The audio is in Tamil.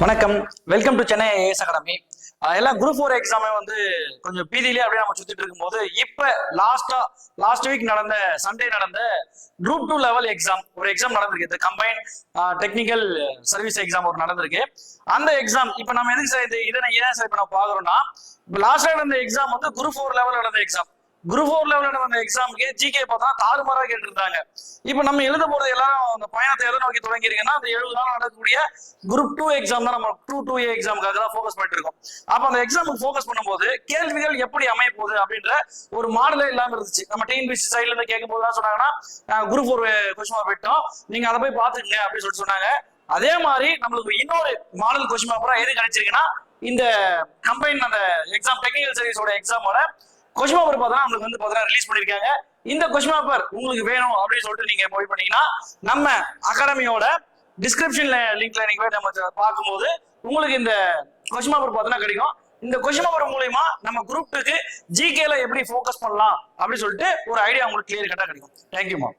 வணக்கம். Welcome to Chennai AS academy எல்லாம் குரூப் ஃபோர் எக்ஸாமே வந்து கொஞ்சம் பீதியிலே அப்படியே நம்ம சுத்திட்டு இருக்கும்போது இப்ப லாஸ்டா லாஸ்ட் வீக் நடந்த சண்டே நடந்த குரூப் டூ லெவல் எக்ஸாம் ஒரு எக்ஸாம் நடந்திருக்கு. இந்த கம்பைன் டெக்னிக்கல் சர்வீஸ் எக்ஸாம் ஒரு நடந்திருக்கு. அந்த எக்ஸாம் இப்ப நம்ம எதுக்கு சார் இது இதை ஏன் சார் இப்ப நம்ம பாக்குறோம்னா லாஸ்டா நடந்த எக்ஸாம் வந்து குரூப் ஃபோர் லெவல் நடந்த எக்ஸாம் குரூப் ஃபோர் லெவலில் நடந்த எக்ஸாமுக்கு ஜிகே பார்த்தா தாறுமாறா கேட்டிருந்தாங்க. இப்போ நம்ம எழுத போறது எல்லாரும் அந்த பயணத்தை எதை நோக்கி தொடங்கிருக்கீங்கன்னா அந்த எழுபது நாள் நடக்கக்கூடிய குரூப் டூ எக்ஸாம் தான் நம்ம டூ டூ ஏ எக்ஸாமுக்காக தான் ஃபோக்கஸ் பண்ணிட்டு இருக்கோம். அப்ப அந்த எக்ஸாமுக்கு ஃபோக்கஸ் பண்ணும்போது கேள்விகள் எப்படி அமைய போகுது அப்படின்ற ஒரு மாடலே இல்லாம இருந்துச்சு. நம்ம டிஎன்பிசி சைட்ல இருந்து கேட்கும் போது தான் சொன்னாங்கன்னா குரூப் ஃபோர் கொஸ்டின் போயிட்டோம். நீங்க அதை போய் பாத்துக்கங்க அப்படின்னு சொல்லிட்டு சொன்னாங்க. அதே மாதிரி நம்மளுக்கு இன்னொரு மாடல் கொஸ்டின் பேப்பரா எது கிடைச்சிருக்குன்னா இந்த கம்பைன் அந்த எக்ஸாம் டெக்னிக்கல் சர்வீஸோட எக்ஸாமோட கொஸ்டின் பேப்பர் பார்த்தா உங்களுக்கு வந்து பார்த்தீங்கன்னா ரிலீஸ் பண்ணிருக்காங்க இந்த கொஸ்டின் பேப்பர் உங்களுக்கு வேணும் அப்படின்னு சொல்லிட்டு நீங்க போய் பண்ணீங்கன்னா நம்ம அகாடமியோட டிஸ்கிரிப்ஷன்ல லிங்க்ல நீங்க போய் நம்ம பார்க்கும்போது உங்களுக்கு இந்த கொஷின் பேப்பர் பார்த்தோன்னா கிடைக்கும். இந்த கொஷின் பேப்பர் மூலயமா நம்ம குரூப் டூக்கு ஜிகேல எப்படி ஃபோக்கஸ் பண்ணலாம் அப்படின்னு சொல்லிட்டு ஒரு ஐடியா உங்களுக்கு கிளியர் கட்டா கிடைக்கும். தேங்க்யூமா